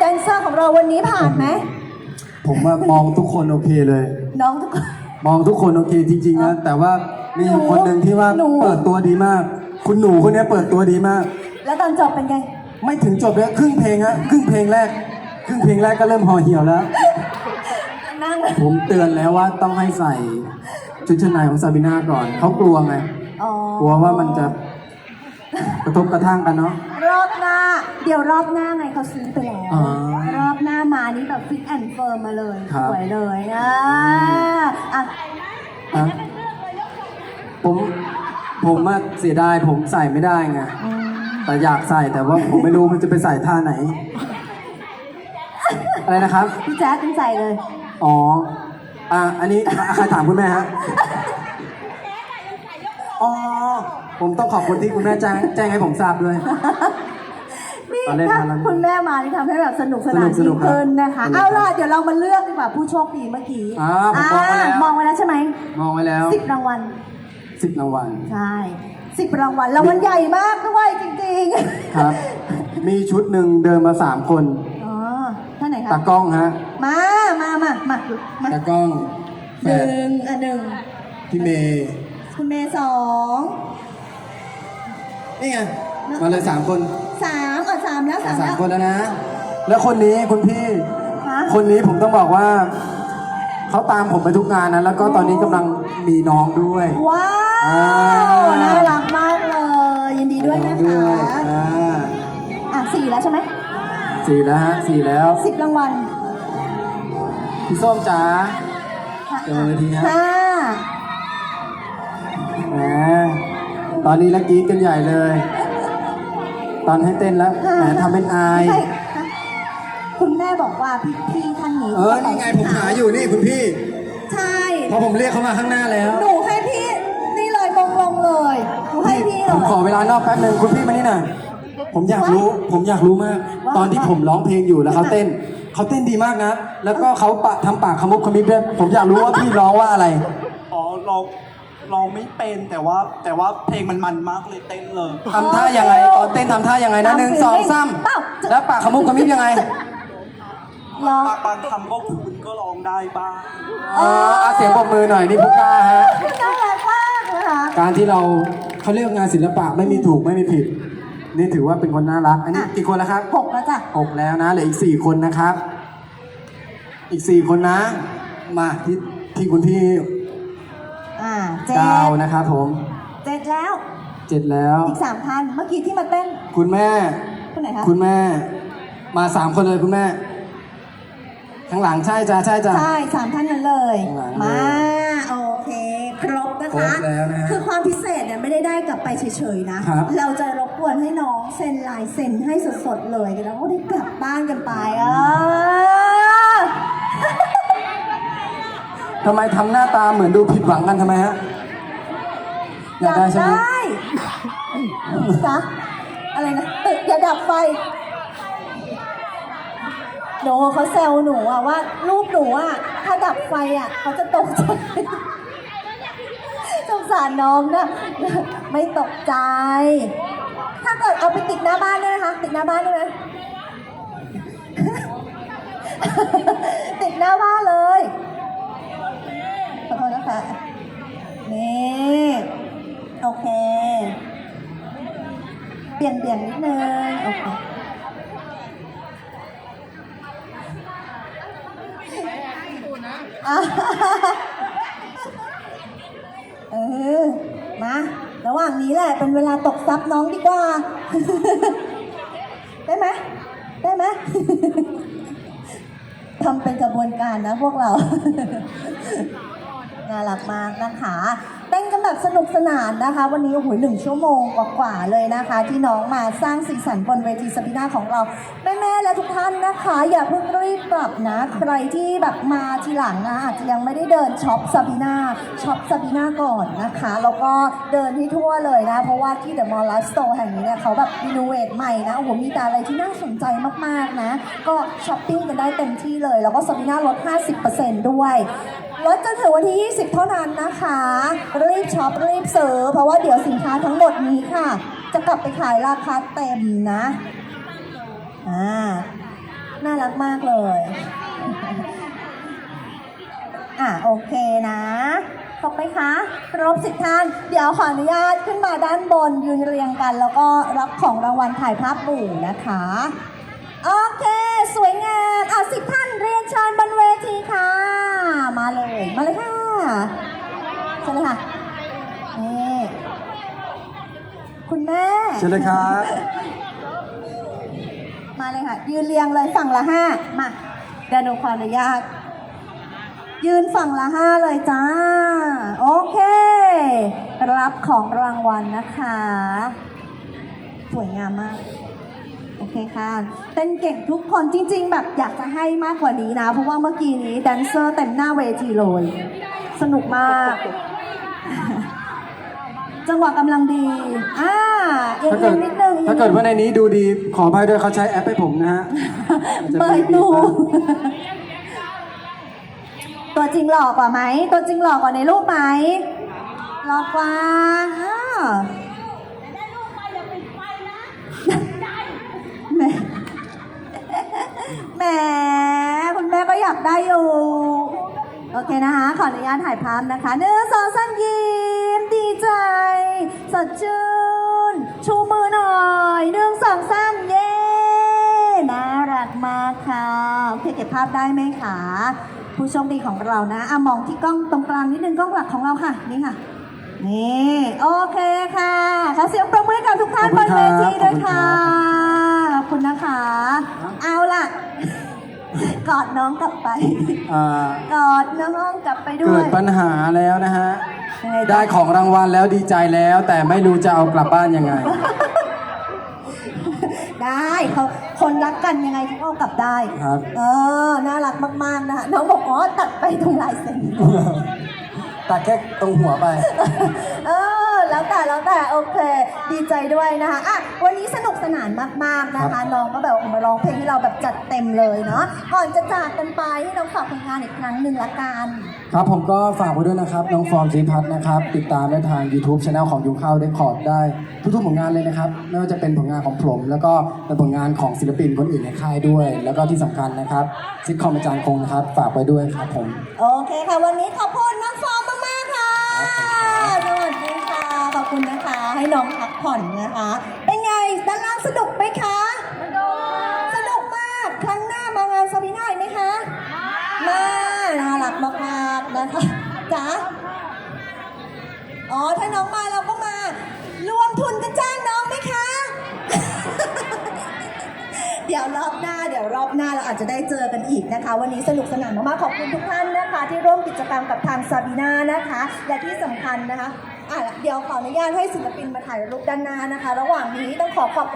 แดนเซอร์ของเราวันนี้ผ่านไหม ผมว่ามองทุกคนโอเคเลย น้องทุกคน มองทุกคนโอเคจริงๆนะแต่ว่ามีอยู่คนหนึ่งที่ว่าหนู เปิดตัวดีมาก คุณหนูคนนี้เปิดตัวดีมาก แล้วตอนจบเป็นไง ไม่ถึงจบเลยครึ่งเพลงฮะครึ่งเพลงแรก ครึ่งเพลงแรกก็เริ่มห่อเหี่ยวแล้ว นั่ง ผมเตือนแล้วว่าต้องให้ใส่ชุดชั้นในของซาบิน่าก่อน เขากลัวไง อ๋อกลัวว่ามันจะกระทบกระทั่งกันเนาะ รอบหน้า เดี๋ยวรอบหน้าไงเขาซื้อไปแล้ว อ๋อรอบหน้ามานี่แบบฟิตแอนด์เฟิร์มมาเลยครัสบวยเลยอะอะฮะผมผมอะเสียดายผมใส่ไม่ได้ไงอืมแต่อยากใส่แต่ว่าผมไม่รู้มันจะไปใส่ท่าไหน อะไรนะครับ พี่แจ๊คคุณใส่เลยอ๋ออะอันนี้อะใครถามคุณแม่ฮะอ๋อผมต้องขอบคุณที่คุณแม่แจ้งแจ้งให้ผมทราบด้วยนี่ ตอนเล่นถ้ามาแล้วคุณแม่มานี่ทำให้แบบสนุกสนานสนุยิ่กงๆครับขึ้นนะคะ สนุกๆเอาล่ะเดี๋ยวเรามาเลือกดีกว่าผู้โชคดีเมื่อกี้อ่าผมมองไว้แล้ว มองไว้แล้วใช่ไหมมองไว้แล้วสิบรางวัล สิบรางวัลใช่สิบรางวัลรางวัลใหญ่มากด้วยจริงๆครับ มีชุดหนึ่งเดินมาสามคนอ๋อท่านไหนคะตากล้องฮะมา มา มา มามาตากล้องแฟหนนึ่งอะหนึ่งพี่เมย์คุณเมย์สองนี่ไง มาเลยสามคนสามอะสามแล้วสามสามแล้วคนแล้วนะ แล้วคนนี้คุณพี่ ฮะคนนี้ผมต้องบอกว่า เขาตามผมไปทุกงานนะ แล้วก็ตอนนี้กำลังมีน้องด้วย ว้าอ่าวน่ารักมากเลย ยินดีด้วยนะน้องด้คะวยอ่าอะสี่แล้วใช่ไหมสี่แล้วฮะสี่แล้วสิบรางวัลพี่ส้มจ๋าเดี๋ยวมาเลยทีฮะห้าแหมตอนนี้ละกรีดกันใหญ่เลย ตอนให้เต้นแล้วแหมทำเป็นอาย ใช่ฮะคุณแม่บอกว่าพี่พี่ท่านนี้เออนี่ไงผมหาอยู่นี่คุณพี่ ใช่ พอผมเรียกเขามาข้างหน้าแล้วหนูให้พี่นี่เลยมงลงเลยหนูให้พี่เลผมขอย เวลานอกแป๊บหนึงคุณพี่มานี่หน่อยผมอยากรู้ ผมอยากรู้มาก ว่าตอนที่ผมร้องเพลงอยู่แล้วเขาเต้น เขาเต้นดีมากนะ แล้วก็เขาปะทำปากขมุบขมิบด้วยผมอยากรู้ว่าพี่ร้องว่าอะไร อ๋อร้อง ร้องไม่เป็นแต่ว่าแต่ว่าเพลงมันมันมากเลยเต้นเลย ทำท่ายังไงตอนเต้นทำท่ายังไงนะหนึ่งสองสามแล้วปากขมุบขมิบยังไงร้องบางบางคำก็คุณก็ร้องได้บ้างอ๋อเอาเสียงปรบมือหน่อยนี่ผู้กล้าฮะ น่ารักมากนะคะการที่เราเขาเรียกงานศิลปะไม่มีถูกไม่มีผิด นี่ถือว่าเป็นคนน่ารัก อันนี้กี่คนแล้วครับหกแล้วจ้ะหกแล้วนะเหลืออีกสี่คนนะครับ อีกสี่คนนะ มาที่ที่คุณพี่ อ่าเจ็ดดาวนะครับผมเจ็ดแล้ว เจ็ดแล้ว อีกสามพันเมื่อกี้ที่มาเต้นคุณแม่ คนไหนคะ คุณแม่ มาสามคนเลยคุณแม่ ข้างหลังใช่จ้ะใช่จ้ะใช่สามท่านนั้นเลยข้างหลังมา โอเค ครบนะครคะ บแล้วนะฮะคือความพิเศษเนี่ยไม่ได้ได้กลับไปเฉยๆนะ ครับ เราจะรบกวนให้น้องเซ็นลายเซ็นให้สดๆเลยแล้วก็ได้กลับบ้านกันไปอะ ทำไมทำหน้าตาเหมือนดูผิดหวังกันทำไมฮะ อยากได้ใช่ไหมจ๊ะอะไรนะตึกอย่าดับไฟหนูเขาแซวหนูอะว่ารูปหนูอะถ้าดับไฟอะเขาจะตกใจสงสารน้องนะ ไม่ตกใจ ถ้าเกิดเอาไปติดหน้าบ้านได้ไหมคะ ติดหน้าบ้านได้ไหมติดหน้าบ้านเลย คะนี่ โอเค เปลี่ยนเปลี่ยนนิดนึง โอเคเออ มา ระหว่างนี้แหละ เป็นเวลาตกซับน้องดีกว่า ได้ไหม ได้ไหมทำเป็นกระบวนการนะพวกเรา น่ารักมากนะคะเต้นกันแบบสนุกสนานนะคะ วันนี้โอ้โหหนึ่งชั่วโมงกว่าๆเลยนะคะ ที่น้องมาสร้างสีสันบนเวทีสปินาของเรา แม่ๆและทุกท่านนะคะ อย่าเพิ่งรีบกลับนะใครที่แบบมาทีหลังนะอาจจะยังไม่ได้เดินช็อปซาบิน่าช็อปซาบิน่าก่อนนะคะแล้วก็เดินที่ทั่วเลยนะ เพราะว่าที่เดอะมอลล์ไลฟ์สโตร์แห่งนี้เนี่ยเขาแบบรีโนเวทใหม่นะโอ้โหมีแต่อะไรที่น่าสนใจมากๆนะ ก็ช้อปปิ้งกันได้เต็มที่เลย แล้วก็ซาบิน่าลด 50%ด้วย ลดจนถึงวันที่ 20 เท่านั้นนะคะ รีบช็อปรีบซื้อเพราะว่าเดี๋ยวสินค้าทั้งหมดนี้ค่ะ จะกลับไปขายราคาเต็มนะอ่าน่ารักมากเลยอะโอเคนะครบไหมคะครบสิบท่าน เดี๋ยวขออนุญาตขึ้นมาด้านบนยืนเรียงกัน แล้วก็รับของรางวัลถ่ายภาพหมู่นะคะ โอเค สวยงามอะสิบท่านเรียนเชิญบนเวทีค่ะ มาเลย มาเลยค่ะเชิญเลยค่ะนี่คุณแม่เชิญเลยครับ มาเลยค่ะ ยืนเรียงเลยฝั่งละห้ามาเดี๋ยวหนูขออนุญาตยืนฝั่งละห้าเลยจ้า โอเค รับของรางวัลนะคะ สวยงามมาก โอเคค่ะเต้นเก่งทุกคนจริง ๆ แบบอยากจะให้มากกว่านี้นะ เพราะว่าเมื่อกี้นี้แดนเซอร์เต็มหน้าเวทีเลย สนุกมาก จังหวะกำลังดีอ่าเอีถ้าเกิยดงๆนิดนึงถ้าเกิดว่าในนี้ดูดีขออภัยด้วยเขาใช้แอปให้ผมนะฮะมันจะเปิมีดบีดูบบ้างตัวจริงหล่อกว่าไหม ตัวจริงหล่อกว่าในรูปไหมหล่อกว่าอ่าแหมแหม คุณแม่ก็อยากได้อยู่ โอเคนะคะ ขออนุญาตถ่ายภาพนะคะหนึ่งสองสามยิ้มดีใจ สดชื่น ชูมือหน่อยหนึ่งสองสามเย้น่ารักมากค่ะโอเคเก็บภาพได้ไหมคะผู้โชคดีของเรานะอะมองที่กล้องตรงกลางนิดนึงกล้องหลักของเราค่ะ นี่ค่ะ นี่ โอเคค่ะ ขอเสียงปรบมือให้กับทุกท่านบนเวทีด้วยค่ะ ขอบคุณนะคะ เอาล่ะ กอดน้องกลับไป อ่ากอดน้องกลับไปด้เกิวยดปัญหาแล้วนะฮะ ยังไงจ๊ะได้ของรางวัลแล้วดีใจแล้ว แต่ไม่รู้จะเอากลับบ้านยังไง ได้เขาคนรักกันยังไงเขาก็เอากลับได้ครับ เออน่ารักมากๆนะคะน้องบอกอ๋อตัดไปตรงลายเซ็นตัดแค่ตรงหัวไป เออ แล้วแต่แล้วแต่โอเค ดีใจด้วยนะคะอะวันนี้สนุกสนานมากๆนะครัคะบน้องก็แบบออกมาร้องเพลงให้เราแบบจัดเต็มเลยเนาะก่อนจะจากกันไปให้น้องฝากผลงานอีกครั้งหนึ่งละกันครับผมก็ฝากไว้ด้วยนะครับ น้องฟอร์มศรีพัฒน์นะครับ ติดตามได้ทาง YouTube Channel ของยุงข้าวเรคคอร์ดได้ ทุกๆผลงานเลยนะครับ ไม่ว่าจะเป็นผลงานของผมแล้วก็เป็นผลงานของศิลปินคนอื่นในค่ายด้วย แล้วก็ที่สำคัญนะครับซิทคอมอาจารย์คงนะครับ ฝากไว้ด้วยครับผม โอเคค่ะ วันนี้ขอบคุณน้องฟอร์มมากๆค่ะสวัสดีค่ะ ขอบคุณนะคะ ให้น้องพักผ่อนนะคะ เป็นไงด้านล่างสนุกไหมคะสนุกมากครั้งหน้ามางานซาบิน่าอีกไหมคะมาน่ารักมากๆนะคะจ๋าอ๋อถ้าน้องมาเราก็มารวมทุนกันจ้างน้องไหมคะ เดี๋ยวรอบหน้าเดี๋ยวรอบหน้าเราอาจจะได้เจอกันอีกนะคะ วันนี้สนุกสนานมากๆขอบคุณทุกท่านนะคะ ที่ร่วมกิจกรรมกับทางซาบีนานะคะ และที่สำคัญนะคะ อะเดี๋ยวขออนุญาตให้ศิลปินมาถ่ายรูปด้านหน้านะคะ ระหว่างนี้ต้องขอขอบคุณ